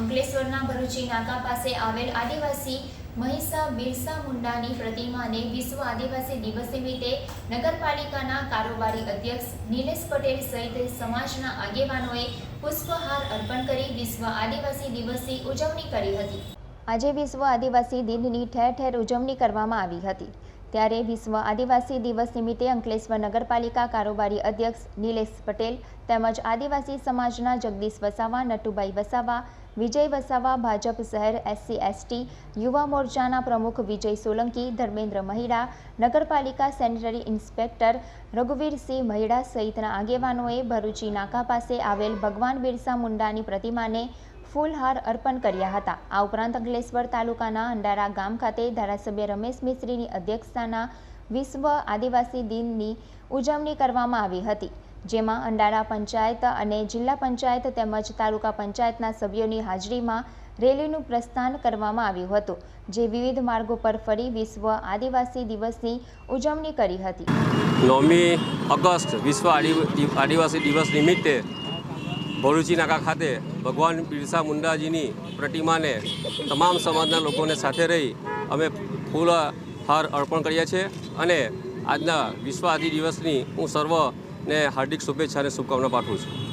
અંકલેશ્વરના ભરૂચી નાકા પાસે આવેલ આદિવાસી મહિસા બિરસા મુંડાની પ્રતિમાને વિશ્વ આદિવાસી દિવસ નિમિત્તે નગરપાલિકાના કારોબારી અધ્યક્ષ નિલેશ પટેલ સહિત સમાજના આગેવાનોએ પુષ્પહાર અર્પણ કરી વિશ્વ આદિવાસી દિવસની ઉજવણી કરી હતી. આજે વિશ્વ આદિવાસી દિનની ઠેર ઠેર ઉજવણી કરવામાં આવી હતી. ત્યારે વિશ્વ આદિવાસી દિવસ નિમિત્તે અંકલેશ્વર નગરપાલિકા કારોબારી અધ્યક્ષ નિલેશ પટેલ તેમજ આદિવાસી સમાજના જગદીશ વસાવા, નટુભાઈ વસાવા વિજય વસાવા, ભાજપ શહેર એસસી, એસટી, યુવા મોરચાના પ્રમુખ વિજય સોલંકી, ધર્મેન્દ્ર મહિડા, નગરપાલિકા સેનિટરી ઇન્સ્પેક્ટર રઘુવીરસિંહ મહિડા સહિતના આગેવાનોએ ભરૂચી નાકા પાસે આવેલ ભગવાન બિરસા મુંડાની પ્રતિમાને ફૂલહાર અર્પણ કર્યા હતા. આ ઉપરાંત અંકલેશ્વર તાલુકાના અંડારા ગામ ખાતે ધારાસભ્ય રમેશ મિસ્ત્રીની અધ્યક્ષતાના વિશ્વ આદિવાસી દિનની ઉજવણી કરવામાં આવી હતી. જેમાં અંડાણા પંચાયત અને જિલ્લા પંચાયત તેમજ તાલુકા પંચાયતના સભ્યોની હાજરીમાં રેલીનું પ્રસ્થાન કરવામાં આવ્યું હતું, જે વિવિધ માર્ગો પર ફરી વિશ્વ આદિવાસી દિવસની ઉજવણી કરી હતી. નવમી ઓગસ્ટ વિશ્વ આદિવાસી દિવસ નિમિત્તે ભરૂચી નાકા ખાતે ભગવાન બિરસા મુંડાજીની પ્રતિમાને તમામ સમાજના લોકોને સાથે રહી અમે ફૂલ હાર અર્પણ કર્યા છે અને આજના વિશ્વ આદિ દિવસની હું સર્વને હાર્દિક શુભેચ્છા અને શુભકામના પાઠવું છું.